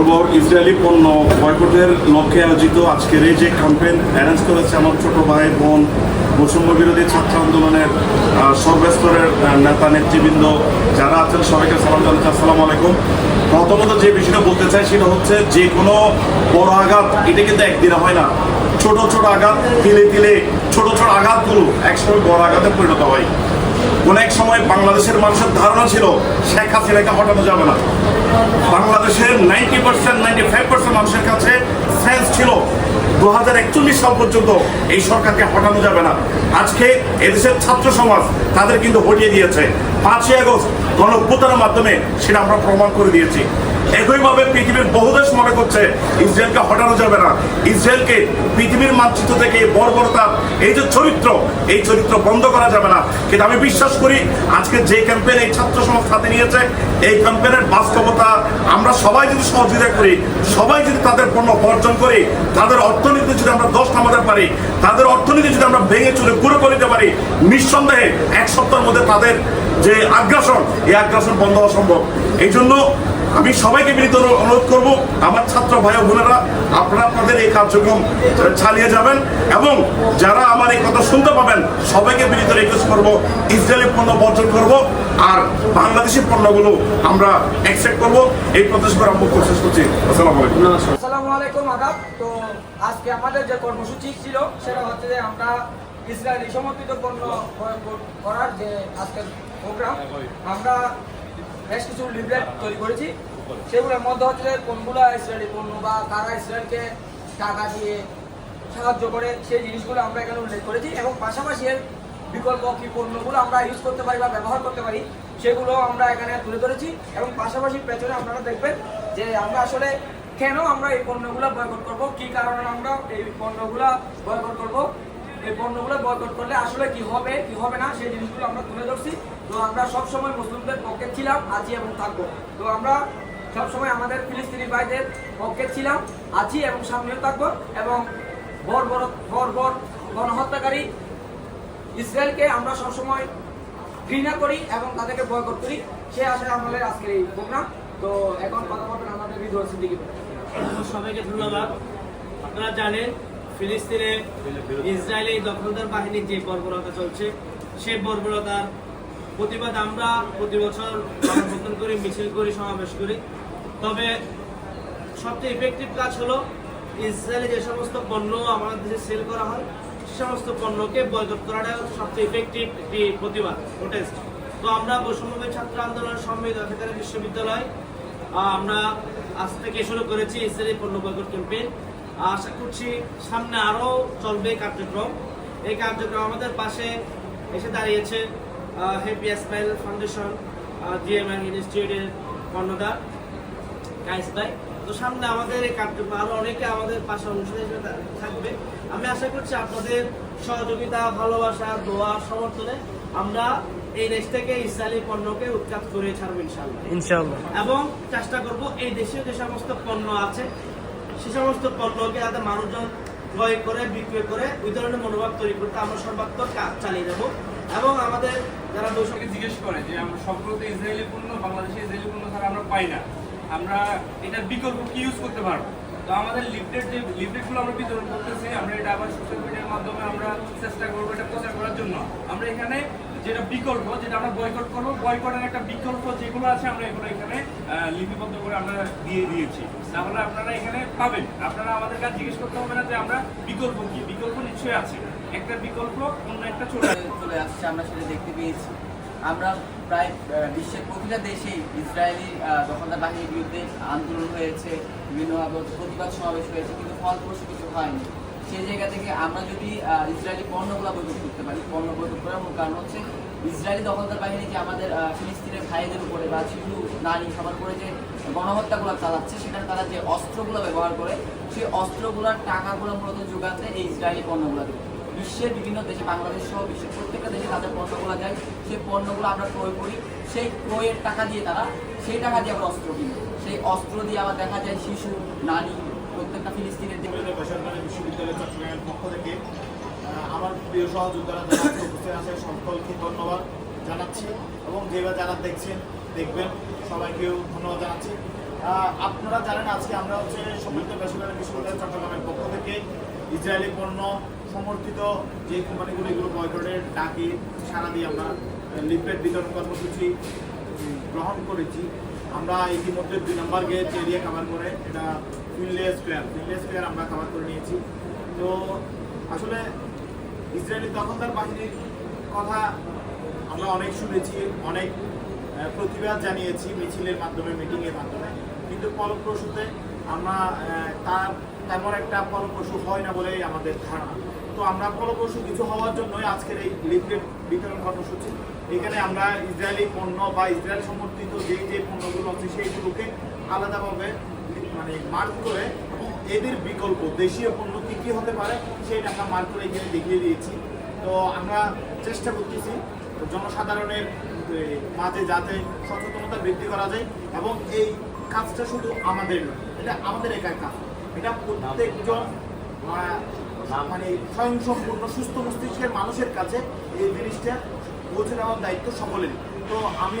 বলব ইসরায়েলি পণ্য বয়কটের লক্ষ্যে আয়োজিত আজকের এই যে ক্যাম্পেইন অ্যারেঞ্জ করেছে আমার ছোট ভাই, বোন বৈষম্য বিরোধী ছাত্র আন্দোলনের সর্বস্তরের নেতা, নেতৃবৃন্দ যারা আছেন সবাইকে সালাম জানাচ্ছি। আসসালামু আলাইকুম। প্রথমত যে বিষয়টা বলতে চাই সেটা হচ্ছে যে কোনো বড় আঘাত, এটা কিন্তু একদিনে হয় না। ছোট ছোট আঘাত, তিলে তিলে, ছোট ছোট আঘাতগুলো একসময় বড় আঘাতে পরিণত হয়। কোন এক সময় বাংলাদেশের মানুষের ধারণা ছিল, শেখ হাসিনাকে হটানো যাবে না। বাংলাদেশের ninety percent, ninety five percent মানুষের কাছে সেন্স ছিল। দু হাজার একচল্লিশ সাল পর্যন্ত এই সরকারকে হটানো যাবে না। আজকে এদেশের ছাত্র সমাজ তাদের কিন্তু হটিয়ে দিয়েছে। পাঁচই আগস্ট গণ মাধ্যমে সেটা আমরা প্রমাণ করে দিয়েছি। একইভাবে পৃথিবীর বহু দেশ মনে করছে, ইসরায়েলকে হটানো যাবে না। ইসরায়েলকে পৃথিবীর মানচিত্র থেকে বর্বরতার এই যে চরিত্র, এই চরিত্র বন্ধ করা যাবে না। কিন্তু আমি বিশ্বাস করি, আজকে যে ক্যাম্পেইন এই ছাত্র সমাজ হাতে নিয়েছে, এই ক্যাম্পেইনের বাস্তবতা আমরা সবাই যদি সহযোগিতা করি, সবাই যদি তাদের পণ্য বর্জন করি, তাদের অর্থনীতি যদি আমরা দশ নামাতে পারি, তাদের অর্থনীতি যদি আমরা ভেঙে চুরে পুরো করে দিতে পারি, নিঃসন্দেহে এক সপ্তাহের মধ্যে তাদের যে আগ্রাসন এই আগ্রাসন বন্ধ হওয়া সম্ভব। এই জন্য আমি সবাইকে বিনীত অনুরোধ করব, আমার ছাত্র ভাই বোনেরা, আপনারা আপনাদের এই কার্যক্রম চালিয়ে যাবেন এবং যারা আমার এই কথা শুনতে পাবেন, সবাইকে বিনীত রিকোয়েস্ট করব, ইসরায়েলি পণ্য বর্জন করব, আর বাংলাদেশি পণ্যগুলো আমরা অ্যাকসেপ্ট করব। এই প্রচেষ্টা করে আমরা কোशिশ করছি। আসসালামু আলাইকুম। আসসালামু আলাইকুম, আদাব। তো আজকে আমাদের যে কর্মসূচি ছিল, সেটা হচ্ছে যে আমরা ইসরায়েলি সমর্থিত পণ্য করার যে প্রোগ্রাম। আমরা বেশ কিছু লিফলেট তৈরি করেছি। সেগুলোর মধ্যে হচ্ছে কোনগুলো ইসরায়েলি পণ্য বা কারা ইসরায়েলকে টাকা দিয়ে সাহায্য করে, সেই জিনিসগুলো আমরা এখানে উল্লেখ করেছি এবং পাশাপাশি এর বিকল্প কি পণ্যগুলো আমরা ইউজ করতে পারি বা ব্যবহার করতে পারি, সেগুলো আমরা এখানে তুলে ধরেছি এবং পাশাপাশি পেছনে আপনারা দেখবেন যে আমরা আসলে কেন আমরা এই পণ্যগুলো বয়কট করব, কি কারণে আমরা এই পণ্যগুলো বয়কট করব এই পণ্যগুলো বয়কট করলে আসলে কি হবে কি হবে না, সেই জিনিসগুলো আমরা তুলে ধরছি। তো আমরা সবসময় মুসলিমদের পক্ষে ছিলাম আছি এবং থাকব। তো আমরা সবসময় আমাদের ফিলিস্তিনি ভাইদের পক্ষে ছিলাম আছি এবং সামনেও থাকব এবং বর বড় বর বর গণহত্যাকারী ইসরায়েলকে আমরা সবসময় ঘৃণা করি এবং তাদেরকে বয়কট করি। সে আসলে আমাদের আজকের এই প্রোগ্রাম। তো এখন কথা বলবেন আমাদের বিধু সিদ্দিকি। সবাইকে ধন্যবাদ। আপনারা জানেন ফিলিস্তিনে ইসরায়েলি দখলদার বাহিনীর যে বর্বরতা চলছে, সেই বর্বরতার প্রতিবাদ আমরা প্রতি বছর গণপ্রদান করি, মিছিল করি, সমাবেশ করি। তবে সবচেয়ে ইফেক্টিভ কাজ হলো ইসরায়েলে যে সমস্ত পণ্য আমাদের দেশে সেল করা হয়, সে সমস্ত পণ্যকে বয়কট করাটা সবচেয়ে ইফেক্টিভ একটি প্রতিবাদ প্রোটেস্ট তো আমরা বৈষম্য ছাত্র আন্দোলনের সম্মিলিত অধিকারী বিশ্ববিদ্যালয় আমরা আজ থেকে শুরু করেছি ইসরায়েলি পণ্য বয়কট ক্যাম্পেইন আশা করছি সামনে আরও চলবে কার্যক্রম। এই কার্যক্রম আমাদের পাশে এসে দাঁড়িয়েছে হ্যাপি স্মাইল ফাউন্ডেশন জিএমআর ইনস্টিটিউটের কর্ণধার গাইস ভাই। তো সামনে আমাদের এই কার্যক্রম আরও অনেকে আমাদের পাশে হিসেবে থাকবে। আমি আশা করছি আপনাদের সহযোগিতা ভালোবাসা দোয়া সমর্থনে আমরা এই দেশ থেকে ইসরায়েলি পণ্যকে উৎখাত করে ছাড়বো ইনশাল্লাহ ইনশাআল্লাহ। এবং চেষ্টা করব এই দেশীয় যে সমস্ত পণ্য আছে সে সমস্ত পণ্যকে যাতে মানুষজন ক্রয় করে, বিক্রয় করে ওই ধরনের মনোভাব তৈরি করতে আমরা সর্বাত্মক কাজ চালিয়ে যাব। এবং আমাদের যারা আমাকে জিজ্ঞেস করে যে আমরা সবগুলো তো ইসরায়েলি পণ্য, বাংলাদেশে ইসরায়েলি পণ্য ছাড়া আমরা পাই না। আমরা এটার বিকল্প কি ইউজ করতে পারব? তো আমাদের লিফলেট যে লিফলেটগুলো আমরা বিতরণ করতেছি, আমরা এটা আবার সোশ্যাল মিডিয়ার মাধ্যমে আমরা চেষ্টা করব এটা প্রচার জন্য। আমরা এখানে যেটা বিকল্প, যেটা আমরা বয়কট করব বয়কটের একটা বিকল্প যেগুলো আছে, আমরা এগুলো এখানে লিপিবদ্ধ করে আমরা দিয়ে দিয়েছি। তাহলে আপনারা এখানে পাবেন। আপনারা আমাদের কাছে জিজ্ঞেস করতে হবে না যে আমরা বিকল্প কি। বিকল্প নিশ্চয়ই আছে। একটা বিকল্প, অন্য একটা চলে চলে আসছে, আমরা সেটা দেখতে পেয়েছি। আমরা প্রায় বিশ্বের প্রতিটা দেশেই ইসরায়েলি দখলদার বাহিনীর বিরুদ্ধে আন্দোলন হয়েছে, বিভিন্ন আবার প্রতিবাদ সমাবেশ হয়েছে, কিন্তু ফলপ্রসূ কিছু হয়নি। সেই জায়গা থেকে আমরা যদি ইসরায়েলি পণ্যগুলো বৈঠক করতে পারি পণ্য বৈঠক করার মূল কারণ হচ্ছে, ইসরায়েলি দখলদার বাহিনী যে আমাদের ফিলিস্তিনের ভাইদের উপরে বা শিশু নারী সবার উপরে যে গণহত্যাগুলো চালাচ্ছে, সেখানে তারা যে অস্ত্রগুলো ব্যবহার করে, সেই অস্ত্রগুলোর টাকাগুলো মূলত দেয় এই ইসরায়েলি পণ্যগুলো থেকে বিশ্বের বিভিন্ন দেশে, বাংলাদেশ সহ বিশ্বের প্রত্যেকটা দেশে তাদের পণ্যগুলো যায়। সেই পণ্যগুলো আমরা ক্রয় করি। সেই ক্রয়ের টাকা দিয়ে তারা, সেই টাকা দিয়ে আমরা অস্ত্র কিনি। সেই অস্ত্র দিয়ে আবার দেখা যায় শিশু, নারী প্রত্যেকটা ফিলিস্তিনের বেসরকারি বিশ্ববিদ্যালয় চট্টগ্রামের পক্ষ থেকে আমার প্রিয় সহযোদ্ধারা যারা উপস্থিত আছে, সকলকে ধন্যবাদ জানাচ্ছি এবং যেভাবে যারা দেখছেন, দেখবেন, সবাইকেও ধন্যবাদ জানাচ্ছি। আপনারা জানেন আজকে আমরা হচ্ছে সমৃদ্ধ বেসরকারি বিশ্ববিদ্যালয় চট্টগ্রামের পক্ষ থেকে ইসরায়েলি পণ্য সমর্থিত যে কোম্পানিগুলো, এগুলো বয়কটের ডাকে সারা দিয়ে আমরা লিফলেট বিতরণ কর্মসূচি গ্রহণ করেছি। আমরা ইতিমধ্যে দুই নম্বর গেট এরিয়া কভার করে, এটা ফিনলে স্কোয়ার ফিনলে স্কোয়ার আমরা কভার করে নিয়েছি। তো আসলে ইসরায়েলি দখলদার বাহিনীর কথা আমরা অনেক শুনেছি, অনেক প্রতিবাদ জানিয়েছি মিছিলের মাধ্যমে মিটিংয়ের মাধ্যমে। কিন্তু ফলপ্রসূতে আমরা তার তেমন একটা ফলপ্রসূ হয় না বলেই আমাদের ধারণা। তো আমরা ফলপ্রসূ কিছু হওয়ার জন্যই আজকের এই লিফলেট বিতরণ কর্মসূচি। এখানে আমরা ইসরায়েলি পণ্য বা ইসরায়েল সমর্থিত যেই যে পণ্যগুলো আছে সেইগুলোকে আলাদাভাবে মানে মার্ক করে এদের বিকল্প দেশীয় পণ্য কী কী হতে পারে সেইটা আমরা মার্ক করে এখানে দেখিয়ে দিয়েছি। তো আমরা চেষ্টা করতেছি জনসাধারণের মাঝে যাতে সচেতনতা বৃদ্ধি করা যায় এবং এই কাজটা শুধু আমাদের নয়, এটা আমাদের একার কাজ। এটা প্রত্যেকজন মানে স্বয়ংসম্পূর্ণ সুস্থ মস্তিষ্কের মানুষের কাছে এই জিনিসটা পৌঁছে দেওয়ার দায়িত্ব সকলেরই। তো আমি